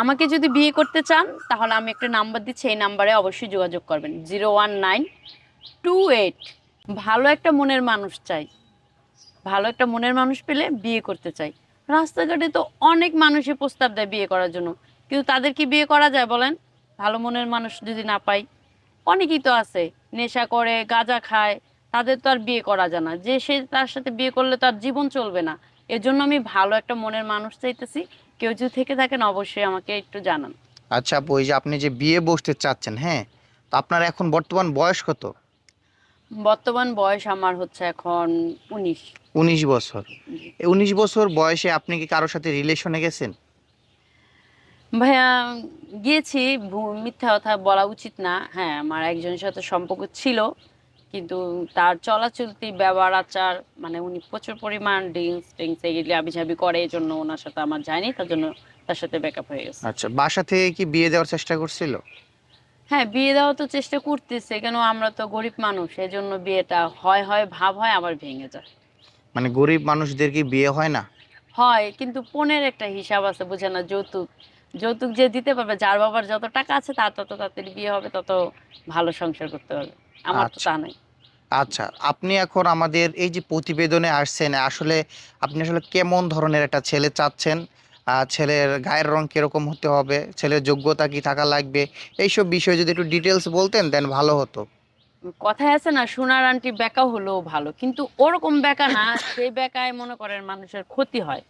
আমাকে যদি বিয়ে করতে চান, তাহলে আমি একটা নাম্বার দিচ্ছি, এই নাম্বারে অবশ্যই যোগাযোগ করবেন। Zero one nine two eight. ভালো একটা মনের মানুষ চাই। ভালো একটা মনের মানুষ পেলে বিয়ে করতে চাই। রাস্তাঘাটে তো অনেক মানুষই প্রস্তাব দেয় বিয়ে করার জন্য। কিন্তু তাদের কি বিয়ে করা যায় বলেন? ভালো মনের মানুষ যদি না পাই, অনেকেই তো আছে, নেশা করে, গাঁজা খায়, তাদের তো আর বিয়ে করা যায় না। যে সে তার সাথে বিয়ে করলে তার জীবন চলবে না। এর জন্য আমি ভালো একটা মনের মানুষ চাইতেছি। কেউ যদি থেকে থাকেন অবশ্যই আমাকে একটু জানান। আচ্ছা আপু এই যে আপনি যে বিয়ে বসতে চাচ্ছেন হ্যাঁ? তো আপনার এখন বর্তমান বয়স কত? বর্তমান বয়স আমার হচ্ছে এখন উনিশ। উনিশ বছর। এই উনিশ বছর বয়সে আপনি কি কারোর সাথে রিলেশনে গেছেন? ভাইয়া গিয়েছি ভু- মিথ্যা কথা বলা উচিত না। হ্যাঁ আমার একজনের সাথে সম্পর্ক ছিল। কিন্তু তার চলাচলতি ব্যবহার আচার মানে উনি প্রচুর পরিমাণ ড্রিঙ্কস টিঙ্কস এগুলি আবিঝাবি করে এই জন্য ওনার সাথে আমার যায়নি তার জন্য তার সাথে ব্যাকআপ হয়ে গেছে। আচ্ছা বাসা থেকে কি বিয়ে দেওয়ার চেষ্টা করছিল? হ্যাঁ বিয়ে দেওয়ার তো চেষ্টা করতেছে কেন আমরা তো গরিব মানুষ এই জন্য বিয়েটা হয় হয় ভাব হয় আবার ভেঙে যায়। মানে গরিব মানুষদের কি বিয়ে হয় না? হয় কিন্তু পনেরো একটা হিসাব আছে বুঝে না যৌতুক। যৌতুক যে দিতে পারবে যার বাবার যত টাকা আছে তার তত তাড়াতাড়ি বিয়ে হবে তত ভালো সংসার করতে পারবে। আমার তো আচ্ছা। তা নাই। আচ্ছা আপনি এখন আমাদের এই যে প্রতিবেদনে আসছেন, আসলে আপনি আসলে কেমন ধরনের একটা ছেলে চাচ্ছেন? ছেলের গায়ের রং কীরকম হতে হবে? ছেলের যোগ্যতা কি থাকা লাগবে? এইসব বিষয়ে যদি একটু ডিটেলস বলতেন দেন ভালো হতো। কথায় আছে না, সোনার আন্টি বেকা হলেও ভালো। কিন্তু ওরকম বেকা না, সেই বেকায় মনে করেন মানুষের ক্ষতি হয়।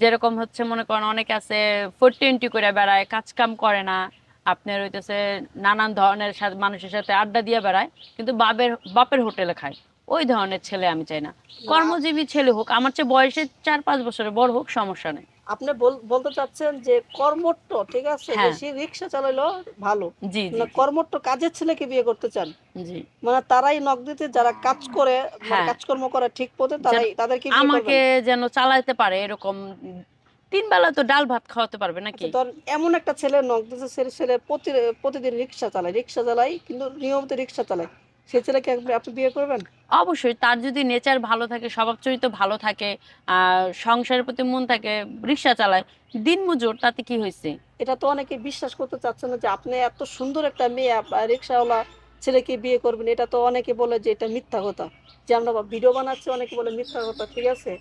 যেরকম হচ্ছে, মনে করেন অনেক আছে ফোর টোয়েন্টি করে বেড়ায় কাজ কাম করে না। আপনার হইতেছে নানান ধরনের মানুষের সাথে আড্ডা দিয়ে বেড়ায় কিন্তু বাপের বাপের হোটেলে খায়। ওই ধরনের ছেলে আমি চাই না। কর্মজীবী ছেলে হোক আমার চেয়ে বয়সে চার পাঁচ বছরের বড় হোক সমস্যা নেই। আপনি বলতে চাচ্ছেন যে কর্মট্ট ঠিক আছে? হ্যাঁ। বেশি রিক্সা চালাইলো ভালো। জি জি না কর্মট্ট কাজের ছেলেকে বিয়ে করতে চান? জি। মানে তারাই নক দিতে যারা কাজ করে মানে হ্যাঁ। কাজকর্ম করে ঠিক পথে তারাই তাদেরকে আমাকে যেন চালাইতে পারে এরকম তিন বেলা তো ডাল ভাত খাওয়াতে পারবে নাকি? আচ্ছা, এমন একটা ছেলে নক দিতে ছেলে ছেলে প্রতিদিন রিক্সা চালায় রিক্সা চালায় কিন্তু নিয়মিত রিক্সা চালায়। সেই ছেলেকে আপনি- বিয়ে করবেন? অবশ্যই তার যদি নেচার ভালো থাকে স্বভাব চরিত্র ভালো থাকে সংসারের প্রতি মন থাকে রিক্সা চালায় দিন মজুর তাতে কি হয়েছে? এটা তো অনেকে বিশ্বাস করতে চাচ্ছে না যে আপনি এত সুন্দর একটা মেয়ে রিক্সাওয়ালা ছেলেকে বিয়ে করবেন এটা তো অনেকে বলে যে এটা মিথ্যা কথা। যে আমরা ভিডিও বানাচ্ছি অনেকে বলে মিথ্যা কথা ঠিক আছে?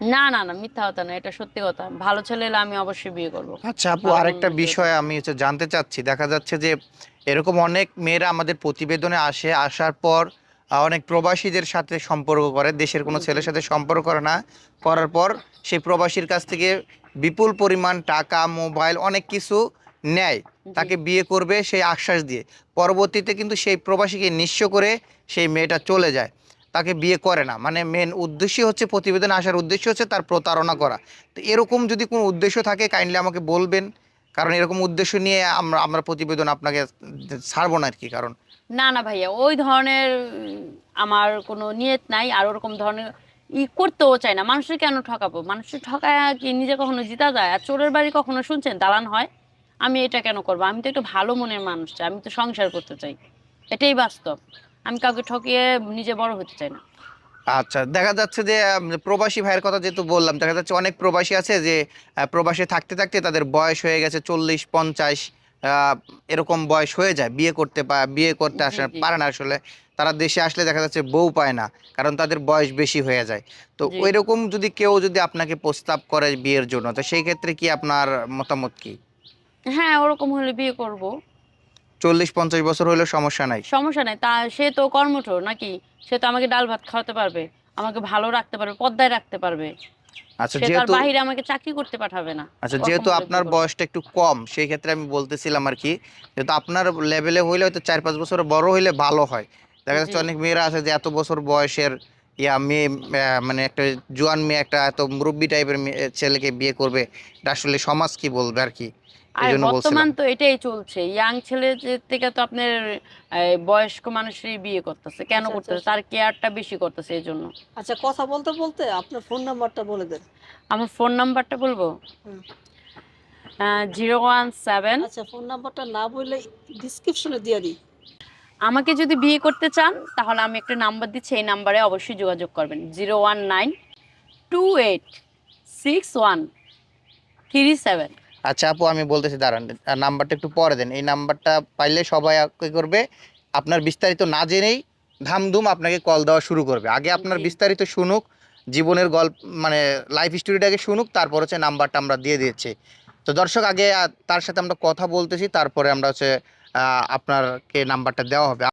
না না না মিথ্যা কথা না এটা সত্যি কথা। ভালো ছেলে এলে আমি অবশ্যই বিয়ে করব। আচ্ছা আপু আরেকটা বিষয় আমি হচ্ছে জানতে চাচ্ছি। দেখা যাচ্ছে যে এরকম অনেক মেয়েরা আমাদের প্রতিবেদনে আসে আসার পর অনেক প্রবাসীদের সাথে সম্পর্ক করে দেশের কোনো ছেলের সাথে সম্পর্ক করে না করার পর সেই প্রবাসীর কাছ থেকে বিপুল পরিমাণ টাকা মোবাইল অনেক কিছু নেয়। তাকে বিয়ে করবে সেই আশ্বাস দিয়ে। পরবর্তীতে কিন্তু সেই প্রবাসীকে নিঃস্ব করে সেই মেয়েটা চলে যায়। তাকে বিয়ে করে না। মানে মেন উদ্দেশ্য হচ্ছে প্রতিবেদনে আসার উদ্দেশ্য হচ্ছে তার প্রতারণা করা। তো এরকম যদি কোনো উদ্দেশ্য থাকে কাইন্ডলি আমাকে বলবেন। কারণ এরকম উদ্দেশ্য নিয়ে আমরা আমরা প্রতিবেদন আপনাকে ছাড়বো না আর কি কারণ না না ভাইয়া, ওই ধরনের আমার কোনো নিয়ত নাই। আর ওরকম ধরনের ই করতেও চাই না। মানুষের কেন ঠকাবো? মানুষের ঠকায় কি নিজে কখনো জিতা যায়? আর চোরের বাড়ি কখনো শুনছেন? দালান হয়? আমি এটা কেন করব? আমি তো একটু ভালো মনের মানুষ চাই। আমি তো সংসার করতে চাই। এটাই বাস্তব। আমি কাউকে ঠকিয়ে নিজে বড় হতে চাই না। আচ্ছা দেখা যাচ্ছে যে প্রবাসী ভাইয়ের কথা যেহেতু বললাম দেখা যাচ্ছে অনেক প্রবাসী আছে যে প্রবাসে থাকতে থাকতে তাদের বয়স হয়ে গেছে চল্লিশ পঞ্চাশ এরকম বয়স হয়ে যায় বিয়ে করতে পা বিয়ে করতে আসে পারে না আসলে। তারা দেশে আসলে দেখা যাচ্ছে বউ পায় না কারণ তাদের বয়স বেশি হয়ে যায়। তো। ওই রকম যদি কেউ যদি আপনাকে প্রস্তাব করে বিয়ের জন্য তো সেই ক্ষেত্রে কি আপনার মতামত কি? হ্যাঁ ওরকম হলে বিয়ে করব। চল্লিশ পঞ্চাশ বছর হলেও সমস্যা নাই। সমস্যা নাই। তা সে তো কর্মঠ নাকি? সে তো আমাকে ডাল ভাত খাওয়াতে পারবে আমাকে ভালো রাখতে পারবে পদ্মায় রাখতে পারবে। আচ্ছা যেহেতু বাহিরে আমাকে চাকরি করতে পাঠাবে না। আচ্ছা যেহেতু আপনার বয়সটা একটু কম সেই ক্ষেত্রে আমি বলতেছিলাম আর কি যেহেতু আপনার লেভেলে হইলে হয়তো চার পাঁচ বছর বড় হইলে ভালো হয়। দেখা যাচ্ছে অনেক মেয়েরা আছে যে এত বছর বয়সের ইয়া মেয়ে মানে একটা জোয়ান মেয়ে একটা এত মুরব্বী টাইপের ছেলেকে বিয়ে করবে এটা আসলে সমাজ কি বলবে আর কি? বর্তমান তো এটাই চলছে। ইয়াং ছেলে থেকে তো আপনার বয়স্ক মানুষেরই বিয়ে করতেছে। কেন আচ্ছা, করতেছে? আচ্ছা। তার কেয়ারটা বেশি করতেছে এই জন্য আচ্ছা কথা বলতে বলতে আপনার ফোন নাম্বারটা বলে দেন। আমার ফোন নাম্বারটা বলব। জিরো ওয়ান সেভেন আচ্ছা ফোন নাম্বারটা না বললে ডিসক্রিপশনে দিয়ে দিই। আমাকে যদি বিয়ে করতে চান তাহলে আমি একটা নাম্বার দিচ্ছি। এই নাম্বারে অবশ্যই যোগাযোগ করবেন। Zero one nine two eight six one three seven আচ্ছা আপু আমি বলতেছি দাঁড়ান। নাম্বারটা একটু পরে দেন। এই নাম্বারটা পাইলে সবাই কী করবে? আপনার বিস্তারিত না জেনেই ধামধুম আপনাকে কল দেওয়া শুরু করবে। আগে আপনার বিস্তারিত শুনুক জীবনের গল্প মানে লাইফ স্টোরিটাকে শুনুক তারপর হচ্ছে নাম্বারটা আমরা দিয়ে দিচ্ছি। তো দর্শক আগে তার সাথে আমরা কথা বলতেছি তারপরে আমরা হচ্ছে আপনারকে নাম্বারটা দেওয়া হবে।